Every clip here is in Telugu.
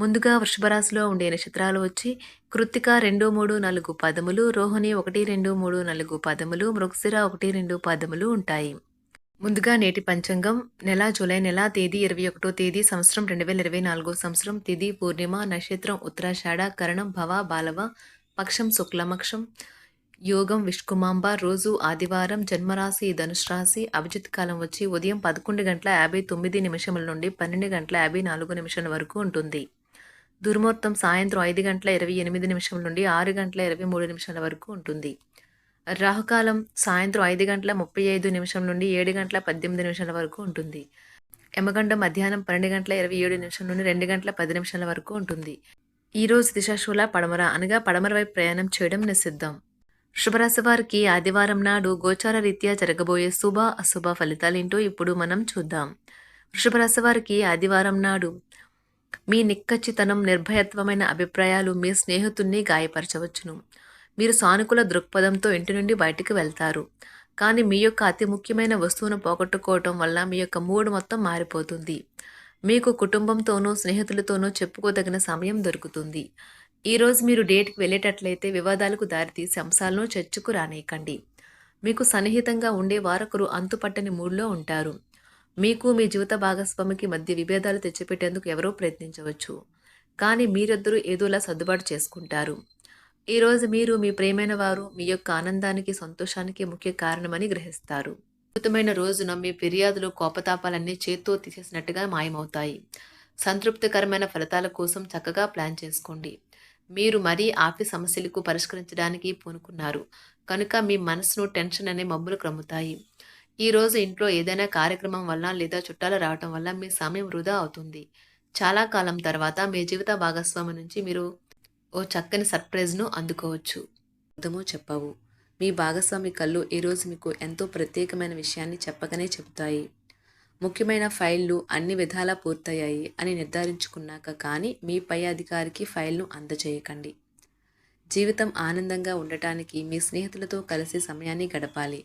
ముందుగా వృషభరాశిలో ఉండే నక్షత్రాలు వచ్చి కృత్తిక రెండు మూడు నాలుగు పదములు రోహిణి ఒకటి రెండు మూడు నాలుగు పదములు మృగశిర ఒకటి రెండు పదములు ఉంటాయి. ముందుగా నేటి పంచాంగం నెల జూలై నెల తేదీ ఇరవై ఒకటో తేదీ సంవత్సరం రెండు వేల ఇరవై నాలుగో సంవత్సరం తిథి పూర్ణిమ నక్షత్రం ఉత్తరాషాఢ కరణం భవ బాలవ పక్షం శుక్లమక్షం యోగం విష్కుమాంబ రోజు ఆదివారం జన్మరాశి ధనుష్రాశి రాశి అభిజిత్ కాలం వచ్చి ఉదయం పదకొండు గంటల యాభై తొమ్మిది నిమిషముల నుండి పన్నెండు గంటల యాభై నాలుగు నిమిషాల వరకు ఉంటుంది. దుర్ముహూర్తం సాయంత్రం ఐదు గంటల ఇరవై ఎనిమిది నిమిషం నుండి ఆరు గంటల ఇరవై మూడు నిమిషాల వరకు ఉంటుంది. రాహుకాలం సాయంత్రం ఐదు గంటల ముప్పై ఐదు నిమిషం నుండి ఏడు గంటల పద్దెనిమిది నిమిషాల వరకు ఉంటుంది. యమగండ మధ్యాహ్నం పన్నెండు గంటల ఇరవై ఏడు నిమిషం నుండి రెండు గంటల పది నిమిషాల వరకు ఉంటుంది. ఈ రోజు దిశాశూల పడమర అనగా పడమర వైపు ప్రయాణం చేయడం నిషిద్ధం. శుభరాశి వారికి ఆదివారం నాడు గోచార రీత్యా జరగబోయే శుభ అశుభ ఫలితాలేంటో ఇప్పుడు మనం చూద్దాం. వృషభరాశి వారికి ఆదివారం నాడు మీ నిక్కచ్చితనం నిర్భయత్వమైన అభిప్రాయాలు మీ స్నేహితుణ్ణి గాయపరచవచ్చును. మీరు సానుకూల దృక్పథంతో ఇంటి నుండి బయటికి వెళ్తారు. కానీ మీ యొక్క అతి ముఖ్యమైన వస్తువును పోగొట్టుకోవటం వల్ల మీ యొక్క మూడు మొత్తం మారిపోతుంది. మీకు కుటుంబంతోనూ స్నేహితులతోనూ చెప్పుకోదగిన సమయం దొరుకుతుంది. ఈరోజు మీరు డేట్కి వెళ్ళేటట్లయితే వివాదాలకు దారితీసి అంశాలను చర్చకు రానేయకండి. మీకు సన్నిహితంగా ఉండే వారొకరు అంతుపట్టని మూడ్లో ఉంటారు. మీకు మీ జీవిత భాగస్వామికి మధ్య విభేదాలు తెచ్చిపెట్టేందుకు ఎవరో ప్రయత్నించవచ్చు. కానీ మీరిద్దరూ ఏదోలా సర్దుబాటు చేసుకుంటారు. ఈరోజు మీరు మీ ప్రేమైన వారు మీ యొక్క ఆనందానికి సంతోషానికి ముఖ్య కారణమని గ్రహిస్తారు. అద్భుతమైన రోజున మీ ఫిర్యాదులు కోపతాపాలన్నీ చేత్తో తీసేసినట్టుగా మాయమవుతాయి. సంతృప్తికరమైన ఫలితాల కోసం చక్కగా ప్లాన్ చేసుకోండి. మీరు మరీ ఆఫీస్ సమస్యలకు పరిష్కరించడానికి పూనుకున్నారు. కనుక మీ మనసును టెన్షన్ అనే మబ్బులు క్రమ్ముతాయి. ఈరోజు ఇంట్లో ఏదైనా కార్యక్రమం వల్ల లేదా చుట్టాలు రావటం వల్ల మీ సమయం వృధా అవుతుంది. చాలా కాలం తర్వాత మీ జీవిత భాగస్వామి నుంచి మీరు ఓ చక్కని సర్ప్రైజ్ను అందుకోవచ్చు. అర్థమో చెప్పవు. మీ భాగస్వామి కళ్ళు ఈరోజు మీకు ఎంతో ప్రత్యేకమైన విషయాన్ని చెప్పకనే చెబుతాయి. ముఖ్యమైన ఫైళ్ళు అన్ని విధాలా పూర్తయ్యాయి అని నిర్ధారించుకున్నాక కానీ మీ పై అధికారికి ఫైల్ను అందజేయకండి. జీవితం ఆనందంగా ఉండటానికి మీ స్నేహితులతో కలిసి సమయాన్ని గడపాలి.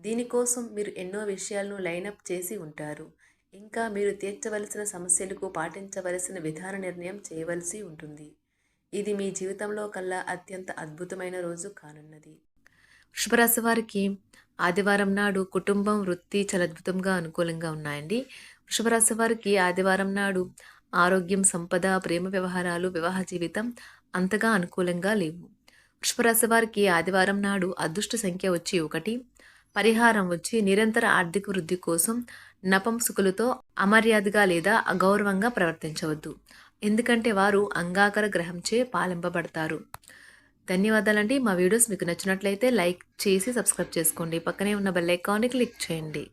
దీనికోసం మీరు ఎన్నో విషయాలను లైనప్ చేసి ఉంటారు. ఇంకా మీరు తీర్చవలసిన సమస్యలకు పాటించవలసిన విధాన నిర్ణయం చేయవలసి ఉంటుంది. ఇది మీ జీవితంలో కల్లా అత్యంత అద్భుతమైన రోజు కానున్నది. వృషభరాశి వారికి ఆదివారం నాడు కుటుంబం వృత్తి చాలా అద్భుతంగా అనుకూలంగా ఉన్నాయండి. వృషభరాశి వారికి ఆదివారం నాడు ఆరోగ్యం సంపద ప్రేమ వ్యవహారాలు వివాహ జీవితం అంతగా అనుకూలంగా లేవు. వృషభరాశి వారికి ఆదివారం నాడు అదృష్ట సంఖ్య వచ్చి ఒకటి పరిహారం వచ్చి నిరంతర ఆర్థిక వృద్ధి కోసం నపంసుకులతో అమర్యాదగా లేదా అగౌరవంగా ప్రవర్తించవద్దు. ఎందుకంటే వారు అంగాకర గ్రహంచే పాలింపబడతారు. ధన్యవాదాలండి. మా వీడియోస్ మీకు నచ్చినట్లయితే లైక్ చేసి సబ్స్క్రైబ్ చేసుకోండి. పక్కనే ఉన్న బెల్ ఐకాన్ని క్లిక్ చేయండి.